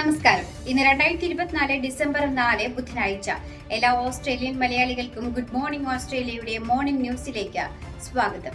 നമസ്കാരം. ഇന്ന് രണ്ടായിരത്തി ഇരുപത്തിനാല് ഡിസംബർ നാല് ബുധനാഴ്ച. എല്ലാ ഓസ്ട്രേലിയൻ മലയാളികൾക്കും ഗുഡ് മോർണിംഗ് ഓസ്ട്രേലിയയുടെ മോർണിംഗ് ന്യൂസിലേക്ക് സ്വാഗതം.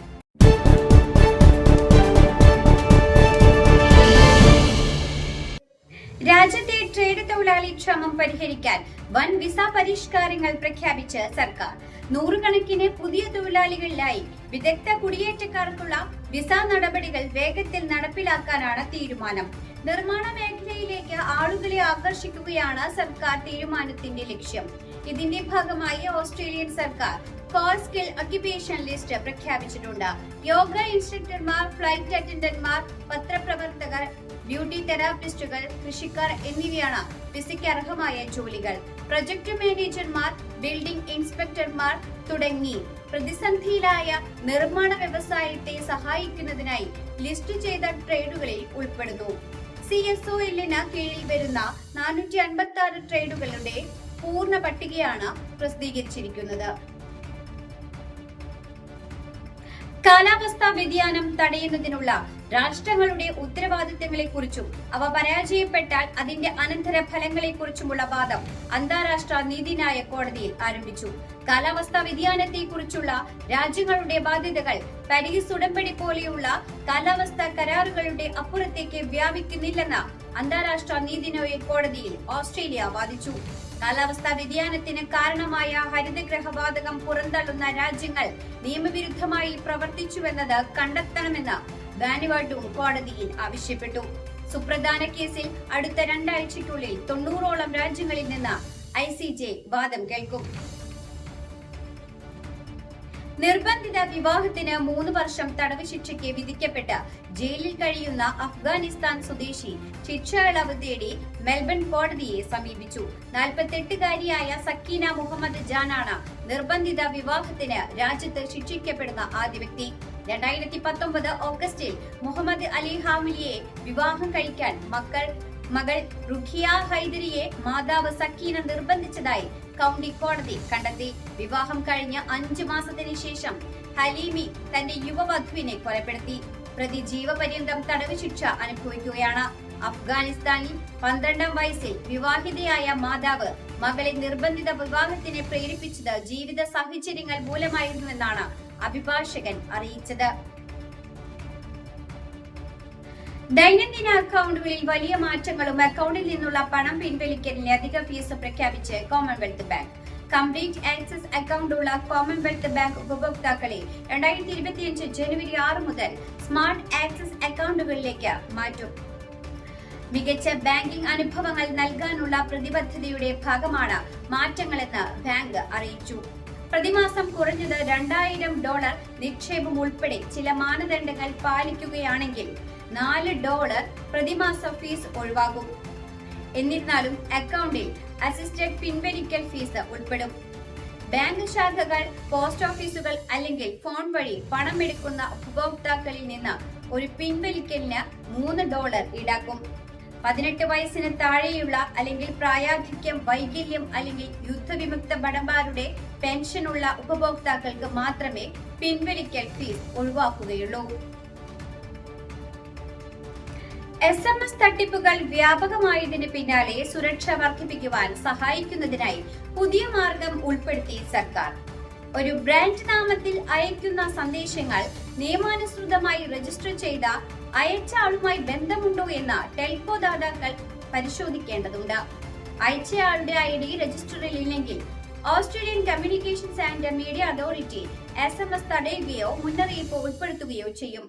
രാജ്യത്തെ ട്രേഡ് തൊഴിലാളി ക്ഷാമം പരിഹരിക്കാൻ വൻ വിസ പരിഷ്കാരങ്ങൾ പ്രഖ്യാപിച്ച് സർക്കാർ. നൂറുകണക്കിന് പുതിയ തൊഴിലാളികളിലായി വിദഗ്ധ കുടിയേറ്റക്കാർക്കുള്ള വിസ നടപടികൾ വേഗത്തിൽ നടപ്പിലാക്കാനാണ് തീരുമാനം. നിർമ്മാണ മേഖലയിലേക്ക് ആളുകളെ ആകർഷിക്കുകയാണ് സർക്കാർ തീരുമാനത്തിന്റെ ലക്ഷ്യം. ഇതിന്റെ ഭാഗമായി ഓസ്ട്രേലിയൻ സർക്കാർ കോർ സ്കിൽ ഒക്യുപേഷൻ ലിസ്റ്റ് പ്രഖ്യാപിച്ചിട്ടുണ്ട്. യോഗ ഇൻസ്ട്രക്ടർമാർ ഫ്ലൈറ്റ് അറ്റൻഡന്റ്മാർ പത്രപ്രവർത്തകർ ബ്യൂട്ടി തെറാപ്പിസ്റ്റുകൾ കൃഷിക്കാർ എന്നിവയാണ് വിസയ്ക്ക് അർഹമായ ജോലികൾ. പ്രൊജക്ട് മാനേജർമാർ ബിൽഡിംഗ് ഇൻസ്പെക്ടർമാർ തുടങ്ങി. പ്രതിസന്ധിയിലായ നിർമ്മാണ വ്യവസായത്തെ സഹായിക്കുന്നതിനായി ലിസ്റ്റ് ചെയ്ത ട്രേഡുകളിൽ ഉൾപ്പെടുന്നു. സി എസ് ഒ എല്ലിന് കീഴിൽ വരുന്ന നാനൂറ്റി അൻപത്തി ആറ് ട്രേഡുകളുടെ പൂർണ പട്ടികയാണ് പ്രസിദ്ധീകരിച്ചിരിക്കുന്നത്. കാലാവസ്ഥാ വ്യതിയാനം തടയുന്നതിനുള്ള രാഷ്ട്രങ്ങളുടെ ഉത്തരവാദിത്തങ്ങളെക്കുറിച്ചും അവ പരാജയപ്പെട്ടാൽ അതിന്റെ അനന്തര ഫലങ്ങളെക്കുറിച്ചുമുള്ള വാദം അന്താരാഷ്ട്ര നീതിന്യായ കോടതിയിൽ ആരംഭിച്ചു. കാലാവസ്ഥാ വ്യതിയാനത്തെക്കുറിച്ചുള്ള രാജ്യങ്ങളുടെ ബാധ്യതകൾ പാരീസ് ഉടമ്പടി പോലെയുള്ള കാലാവസ്ഥാ കരാറുകളുടെ അപ്പുറത്തേക്ക് വ്യാപിക്കുന്നില്ലെന്ന് അന്താരാഷ്ട്ര നീതിന്യായ കോടതിയിൽ ഓസ്ട്രേലിയ വാദിച്ചു. കാലാവസ്ഥാ വ്യതിയാനത്തിന് കാരണമായ ഹരിതഗ്രഹവാതകം പുറന്തള്ളുന്ന രാജ്യങ്ങൾ നിയമവിരുദ്ധമായി പ്രവർത്തിച്ചുവെന്നത് കണ്ടെത്തണമെന്ന് വാനുവാട്ടും കോടതിയിൽ ആവശ്യപ്പെട്ടു. സുപ്രധാന കേസിൽ അടുത്ത രണ്ടാഴ്ചയ്ക്കുള്ളിൽ തൊണ്ണൂറോളം രാജ്യങ്ങളിൽ നിന്ന് ഐ സി ജെ വാദം കേൾക്കും. നിർബന്ധിത വിവാഹത്തിന് മൂന്ന് വർഷം തടവ് ശിക്ഷയ്ക്ക് വിധിക്കപ്പെട്ട ജയിലിൽ കഴിയുന്ന അഫ്ഗാനിസ്ഥാൻ സ്വദേശി ശിക്ഷ ഇളവ് തേടി മെൽബൺ കോടതിയെ സമീപിച്ചു. നാൽപ്പത്തെട്ടുകാരിയായ സക്കീന മുഹമ്മദ് ജാനാണ് നിർബന്ധിത വിവാഹത്തിന് രാജ്യത്ത് ശിക്ഷിക്കപ്പെടുന്ന ആദ്യ വ്യക്തി. രണ്ടായിരത്തി പത്തൊമ്പത് ഓഗസ്റ്റിൽ മുഹമ്മദ് അലി ഹാമിലിയെ വിവാഹം കഴിക്കാൻ മക്കൾ മകൾ റുഖിയ ഹൈദരിയെ മാതാവ് സക്കീന നിർബന്ധിച്ചതായി കൗണ്ടി കോടതി കണ്ടെത്തി. വിവാഹം കഴിഞ്ഞ അഞ്ചു മാസത്തിന് ശേഷം ഹലീമി തന്റെ യുവവധുവിനെ കൊലപ്പെടുത്തി. പ്രതി ജീവപര്യന്തം തടവ് ശിക്ഷ അനുഭവിക്കുകയാണ്. അഫ്ഗാനിസ്ഥാനിൽ പന്ത്രണ്ടാം വയസ്സിൽ വിവാഹിതയായ മാതാവ് മകളെ നിർബന്ധിത വിവാഹത്തിന് പ്രേരിപ്പിച്ചത് ജീവിത സാഹചര്യങ്ങൾ മൂലമായിരുന്നുവെന്നാണ് അഭിഭാഷകൻ അറിയിച്ചത്. ദൈനംദിന അക്കൗണ്ടുകളിൽ വലിയ മാറ്റങ്ങളും അക്കൗണ്ടിൽ നിന്നുള്ള പണം പിൻവലിക്കലിന് അധിക ഫീസ് പ്രഖ്യാപിച്ച് Commonwealth Bank. Complete access account ഉള്ള കോമൺവെൽത്ത് ബാങ്ക് ഉപഭോക്താക്കളെ രണ്ടായിരത്തി ഇരുപത്തിയഞ്ച് ജനുവരി ആറ് മുതൽ സ്മാർട്ട് ആക്സസ് അക്കൗണ്ടുകളിലേക്ക് മാറ്റും. മികച്ച ബാങ്കിംഗ് അനുഭവങ്ങൾ നൽകാനുള്ള പ്രതിബദ്ധതയുടെ ഭാഗമാണ് മാറ്റങ്ങളെന്ന് ബാങ്ക് അറിയിച്ചു. പ്രതിമാസം കുറഞ്ഞത് രണ്ടായിരം ഡോളർ നിക്ഷേപം ഉൾപ്പെടെ ചില മാനദണ്ഡങ്ങൾ പാലിക്കുകയാണെങ്കിൽ നാല് ഡോളർ പ്രതിമാസ ഫീസ് ഒഴിവാകും. എന്നിരുന്നാലും അക്കൗണ്ടിൽ അസിസ്റ്റഡ് പിൻവലിക്കൽ ഫീസ് ഉൾപ്പെടും. ബാങ്ക് ശാഖകൾ പോസ്റ്റ് ഓഫീസുകൾ അല്ലെങ്കിൽ ഫോൺ വഴി പണം എടുക്കുന്ന ഉപഭോക്താക്കളിൽ നിന്ന് ഒരു പിൻവലിക്കലിന് മൂന്ന് ഡോളർ ഈടാക്കും. പതിനെട്ട് വയസ്സിന് താഴെയുള്ള അല്ലെങ്കിൽ പ്രായാധിക്യം വൈകല്യം അല്ലെങ്കിൽ യുദ്ധവിമുക്ത ഭടന്മാരുടെ പെൻഷനുള്ള ഉപഭോക്താക്കൾക്ക് മാത്രമേ പിൻവലിക്കൽ ഫീസ് ഒഴിവാക്കുകയുള്ളൂ. എസ് എം എസ് തട്ടിപ്പുകൾ വ്യാപകമായതിന് പിന്നാലെ സുരക്ഷ വർദ്ധിപ്പിക്കുവാൻ സഹായിക്കുന്നതിനായി പുതിയ മാർഗം ഉൾപ്പെടുത്തി സർക്കാർ. ഒരു ബ്രാൻഡ് നാമത്തിൽ അയക്കുന്ന സന്ദേശങ്ങൾ നിയമാനുസൃതമായി രജിസ്റ്റർ ചെയ്ത അയച്ച ആളുമായി ബന്ധമുണ്ടോ എന്ന് ടെലിഫോ ദാതാക്കൾ പരിശോധിക്കേണ്ടതുണ്ട്. അയച്ചയാളുടെ ഐ ഡി രജിസ്റ്ററിൽ ഇല്ലെങ്കിൽ Australian Communications and Media Authority S M S തടയുകയോ മുന്നറിയിപ്പ് ഉൾപ്പെടുത്തുകയോ ചെയ്യും.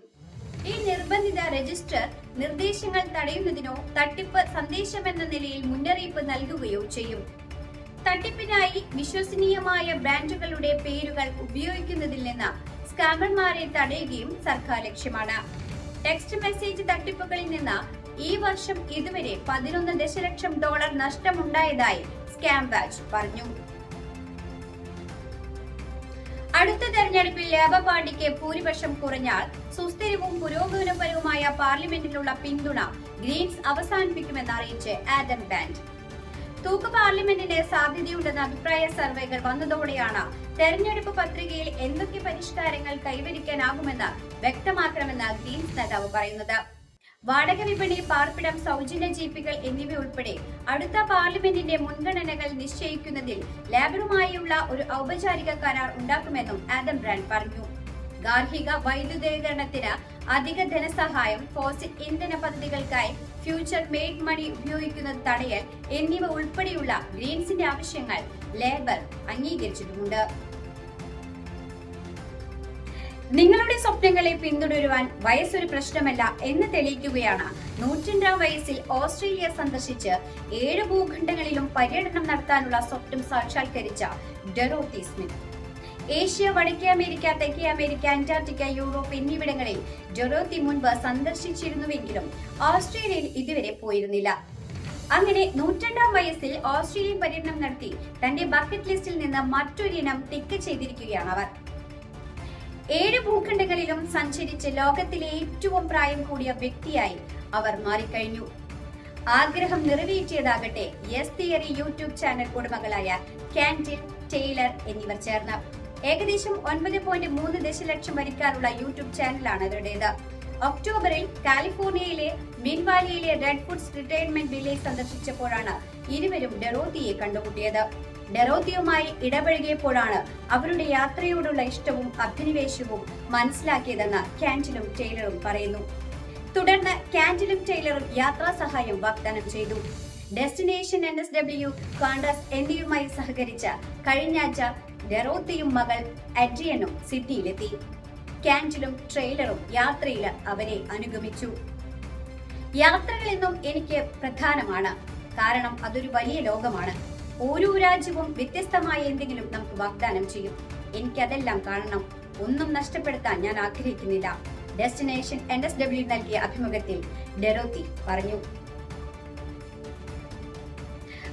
ഈ നിർബന്ധിത രജിസ്റ്റർ നിർദ്ദേശങ്ങൾ തടയുന്നതിനോ തട്ടിപ്പ് സന്ദേശമെന്ന നിലയിൽ മുന്നറിയിപ്പ് നൽകുകയോ ചെയ്യും. തട്ടിപ്പിനായി വിശ്വസനീയമായ ബ്രാൻഡുകളുടെ പേരുകൾ ഉപയോഗിക്കുന്നതിൽ നിന്ന് സ്കാമർമാരെ തടയുകയും സർക്കാർ ലക്ഷ്യമാണ്. ടെക്സ്റ്റ് മെസ്സേജ് തട്ടിപ്പുകളിൽ നിന്ന് ഈ വർഷം ഇതുവരെ പതിനൊന്ന് ദശലക്ഷം ഡോളർ നഷ്ടമുണ്ടായതായി സ്കാം ബാച്ച് പറഞ്ഞു. അടുത്ത തെരഞ്ഞെടുപ്പിൽ ലേബർ പാർട്ടിക്ക് ഭൂരിപക്ഷം കുറഞ്ഞാൽ സുസ്ഥിരവും പുരോഗമനപരവുമായ പാർലമെന്റിലുള്ള പിന്തുണ ഗ്രീൻസ് അവസാനിപ്പിക്കുമെന്ന് അറിയിച്ച് ആദം ബാൻഡ്. തൂക്ക് പാർലമെന്റിന് സാധ്യതയുണ്ടെന്ന അഭിപ്രായ സർവേകൾ വന്നതോടെയാണ് തെരഞ്ഞെടുപ്പ് പത്രികയിൽ എന്തൊക്കെ പരിഷ്കാരങ്ങൾ കൈവരിക്കാനാകുമെന്ന് വ്യക്തമാക്കണമെന്ന് ഗ്രീൻസ് നേതാവ് പറയുന്നത്. വാടക വിപണി പാർപ്പിടം സൗജന്യ ജീപ്പുകൾ എന്നിവ ഉൾപ്പെടെ അടുത്ത പാർലമെന്റിന്റെ മുൻഗണനകൾ നിശ്ചയിക്കുന്നതിൽ ലേബറുമായുള്ള ഒരു ഔപചാരിക കരാർ ഉണ്ടാക്കുമെന്നും ആദം ബ്രാൻഡ് പറഞ്ഞു. ഗാർഹിക വൈദ്യുതീകരണത്തിന് അധിക ധനസഹായം ഫോസിൽ ഇന്ധന പദ്ധതികൾക്കായി ഫ്യൂച്ചർ മെയ്ഡ് മണി ഉപയോഗിക്കുന്നത് തടയൽ എന്നിവ ഉൾപ്പെടെയുള്ള ഗ്രീൻസിന്റെ ആവശ്യങ്ങൾ ലേബർ അംഗീകരിച്ചിട്ടുമുണ്ട്. നിങ്ങളുടെ സ്വപ്നങ്ങളെ പിന്തുടരുവാൻ വയസ്സൊരു പ്രശ്നമല്ല എന്ന് തെളിയിക്കുകയാണ്. നൂറ്റിരണ്ടാം വയസ്സിൽ ഓസ്ട്രേലിയ സന്ദർശിച്ച് ഏഴ് ഭൂഖണ്ഡങ്ങളിലും പര്യടനം നടത്താനുള്ള സ്വപ്നം സാക്ഷാത്കരിച്ച ഡെറോത്തി സ്മിത്ത്. ഏഷ്യ വടക്കേ അമേരിക്ക തെക്കേ അമേരിക്ക അന്റാർട്ടിക്ക യൂറോപ്പ് എന്നിവിടങ്ങളിൽ ഡൊറോത്തി മുൻപ് സന്ദർശിച്ചിരുന്നുവെങ്കിലും ഓസ്ട്രേലിയയിൽ ഇതുവരെ പോയിരുന്നില്ല. അങ്ങനെ നൂറ്റണ്ടാം വയസ്സിൽ ഓസ്ട്രേലിയൻ പര്യടനം നടത്തി തന്റെ ബക്കറ്റ് ലിസ്റ്റിൽ നിന്ന് മറ്റൊരിനം ടിക്ക് ചെയ്തിരിക്കുകയാണ് അവർ. ഏഴ് ഭൂഖണ്ഡങ്ങളിലും സഞ്ചരിച്ച് ലോകത്തിലെ ഏറ്റവും പ്രായം കൂടിയ വ്യക്തിയായി അവർ മാറിക്കഴിഞ്ഞു. ആഗ്രഹം നിറവേറ്റിയതാകട്ടെ യെസ് തിയറി യൂട്യൂബ് ചാനൽ ഉടമകളായ കാൻഡിൽ ടെയ്ലർ എന്നിവർ ചേർന്ന് ഏകദേശം ഒൻപത് പോയിന്റ് മൂന്ന് ദശലക്ഷം വരിക്കാറുള്ള യൂട്യൂബ് ചാനലാണ് അവരുടേത്. ഒക്ടോബറിൽ കാലിഫോർണിയയിലെ മിൻവാലിയിലെ റെഡ് ഫുഡ്സ് റിട്ടയർമെന്റ് വില്ലേജ് സന്ദർശിച്ചപ്പോഴാണ് ഇരുവരും ഡെറോത്തിയെ കണ്ടുമുട്ടിയത്. ഡെറോത്തിയുമായി ഇടപഴകിയപ്പോഴാണ് അവരുടെ യാത്രയോടുള്ള ഇഷ്ടവും അഭിനിവേശവും മനസ്സിലാക്കിയതെന്ന് കാന്റിലും ടൈലറും പറയുന്നു. തുടർന്ന് കാന്റിലും ടൈലറും യാത്രാ സഹായം വാഗ്ദാനം ചെയ്തു. Destination N S W Qantas എന്നിവയുമായി സഹകരിച്ച കഴിഞ്ഞാഴ്ച ഡെറോത്തിയും മകൾ അഡ്രിയനും സിഡ്നിയിലെത്തി. കാന്റിലും ട്രെയിലറും യാത്രയിൽ അവരെ അനുഗമിച്ചു. യാത്രകൾ എന്നും എനിക്ക് പ്രധാനമാണ്. കാരണം അതൊരു വലിയ ലോകമാണ്. ഓരോ രാജ്യവും വ്യത്യസ്തമായ എന്തെങ്കിലും നമുക്ക് വാഗ്ദാനം ചെയ്യും. എനിക്കതെല്ലാം കാണണം. ഒന്നും നഷ്ടപ്പെടുത്താൻ ഞാൻ ആഗ്രഹിക്കുന്നില്ല. ഡെസ്റ്റിനേഷൻ എൻ എസ് ഡബ്ല്യു നൽകിയ അഭിമുഖത്തിൽ ഡെറോത്തി പറഞ്ഞു.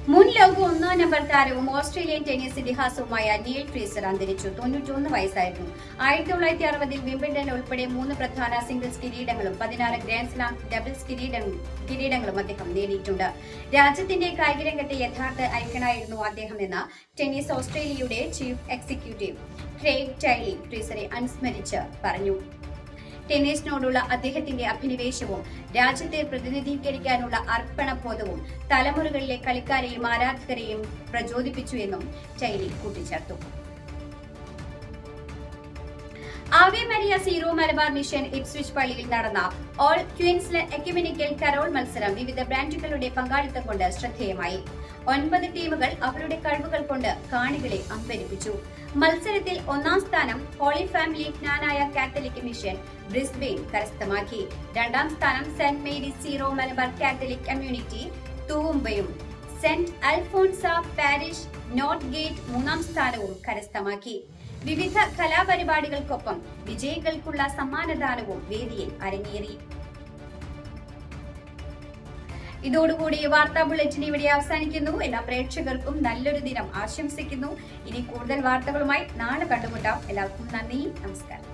മുൻ ലോക ഒന്നാം നമ്പർ താരവും ഓസ്ട്രേലിയൻ ടെന്നീസ് ഇതിഹാസവുമായ നീൽ ഫ്രീസർ അന്തരിച്ചു. തൊണ്ണൂറ്റൊന്ന് വയസ്സായിരുന്നു. ആയിരത്തി തൊള്ളായിരത്തി അറുപതിൽ വിംബിൾഡൺ ഉൾപ്പെടെ മൂന്ന് പ്രധാന സിംഗിൾസ് കിരീടങ്ങളും പതിനാറ് ഗ്രാൻഡ് സ്ലാം ഡബിൾസ് കിരീടങ്ങളും അദ്ദേഹം നേടിയിട്ടുണ്ട്. രാജ്യത്തിന്റെ കായികരംഗത്തെ യഥാർത്ഥ ഐക്കണായിരുന്നു അദ്ദേഹം എന്ന ടെന്നീസ് ഓസ്ട്രേലിയയുടെ ചീഫ് എക്സിക്യൂട്ടീവ് ക്രേഗ് ടൈലി ഫ്രീസറെ അനുസ്മരിച്ച് പറഞ്ഞു. ടെന്നീസിനോടുള്ള അദ്ദേഹത്തിന്റെ അഭിനിവേശവും രാജ്യത്തെ പ്രതിനിധീകരിക്കാനുള്ള അർപ്പണബോധവും തലമുറകളിലെ കളിക്കാരെയും ആരാധകരെയും പ്രചോദിപ്പിച്ചു എന്നും ചൈലി കൂട്ടിച്ചേർത്തു. Ave Maria Syro Malabar mission Ipswich പള്ളിയിൽ നടന്ന ഓൾ ക്വീൻസ്ലെ എക്കമിനിക്കൽ കരോൾ മത്സരം വിവിധ ബ്രാൻഡുകളുടെ പങ്കാളിത്തം കൊണ്ട് ശ്രദ്ധേയമായി. ഒൻപത് ടീമുകൾ അവരുടെ കഴിവുകൾ കൊണ്ട് കാണികളെ അമ്പരിപ്പിച്ചു. മത്സരത്തിൽ ഒന്നാം സ്ഥാനം Holy Family Knanaya Catholic Mission Brisbane കരസ്ഥമാക്കി. രണ്ടാം സ്ഥാനം Saint Mary Syro Malabar Catholic Community തൂവുമ്പയും Saint Alphonsa parish Northgate മൂന്നാം സ്ഥാനവും കരസ്ഥമാക്കി. വിവിധ കലാപരിപാടികൾക്കൊപ്പം വിജയികൾക്കുള്ള സമ്മാനദാനവും വേദിയിൽ അരങ്ങേറി. ഇതോടുകൂടി വാർത്താ ബുള്ളറ്റിൻ ഇവിടെ അവസാനിക്കുന്നു. എല്ലാ പ്രേക്ഷകർക്കും നല്ലൊരു ദിനം ആശംസിക്കുന്നു. ഇനി കൂടുതൽ വാർത്തകളുമായി നാളെ കണ്ടുമുട്ടാം. എല്ലാവർക്കും നന്ദി. നമസ്കാരം.